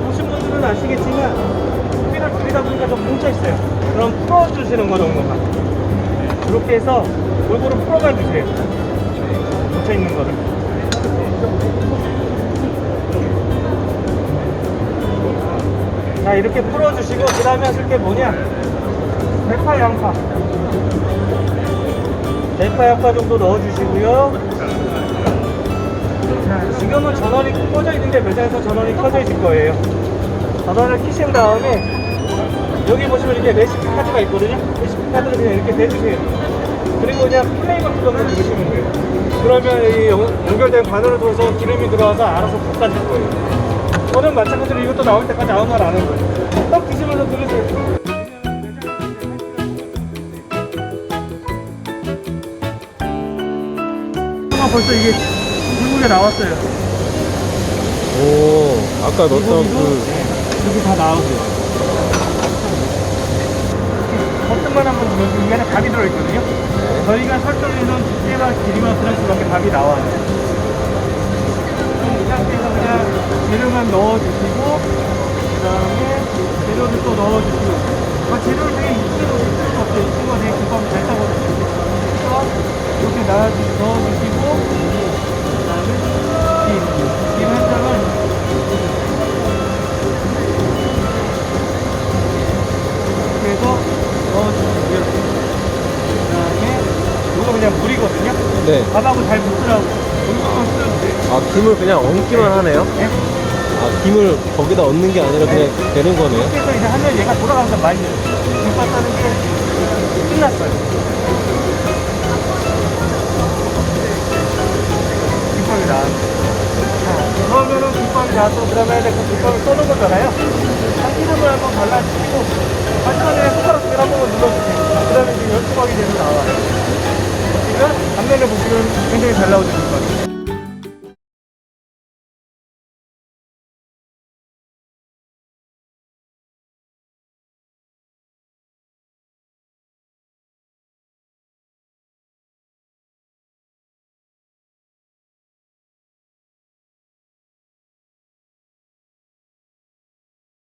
보신 분들은 아시겠지만 삐를 돌리다 보니까 좀 뭉쳐 있어요. 그럼 풀어주시는 거 정도만. 이렇게 해서 골고루 풀어가 주세요. 뭉쳐 있는 거를. 자 이렇게 풀어주시고 그 다음에 하실 게 뭐냐? 대파 양파. 대파 양파 정도 넣어주시고요. 자, 지금은 전원이 꺼져 있는데 매장에서 전원이 켜져 있을 거예요. 전원을 켜신 다음에 여기 보시면 이렇게 레시피 카드가 있거든요. 레시피 카드를 그냥 이렇게 대주세요. 그리고 그냥 플레이 버튼만 누르시면 돼요. 그러면 이 연- 연결된 관으로 들어서 기름이 들어와서 알아서 볶아줄 거예요. 저는 마찬가지로 이것도 나올 때까지 아무 말 안 한 거예요. 떡 드시면서 들으세요. 아, 벌써 이게 불고기가 나왔어요. 오, 아까 넣었던 그, 여기 다 나오세요. 버튼만 한번 누르면 이 안에 밥이 들어있거든요. 저희가 설정해놓은 두께와 길이만 그럴 수밖에 밥이 나와요. 이 상태에서 그냥 재료만 넣어주시고 그 다음에 재료를 또 넣어주시고 아, 재료를 되게 거 없어요. 익힌 거 되게 김밥 잘. 그래서 이렇게 넣어- 넣어주시고 물이거든요. 네. 밥하고 잘. 물만 쓰면 돼. 아, 김을 그냥 얹기만 하네요? 네. 아, 김을 거기다 얹는 게 아니라 그냥 되는 거네요? 해서 이제 하면 얘가 돌아가면서 말려요. 김밥 싸는 게 끝났어요. 김밥이 나왔네. 자, 그러면은 김밥이 나왔고, 그 다음에 그 김밥을 쏘는 거잖아요. 참기름을 한번 발라주시고, 마지막에 손가락질 한 번만 눌러주세요. 그 다음에 지금 열조각이 돼서 나와요. 지금 앞면에 보시면 굉장히 잘 나오죠.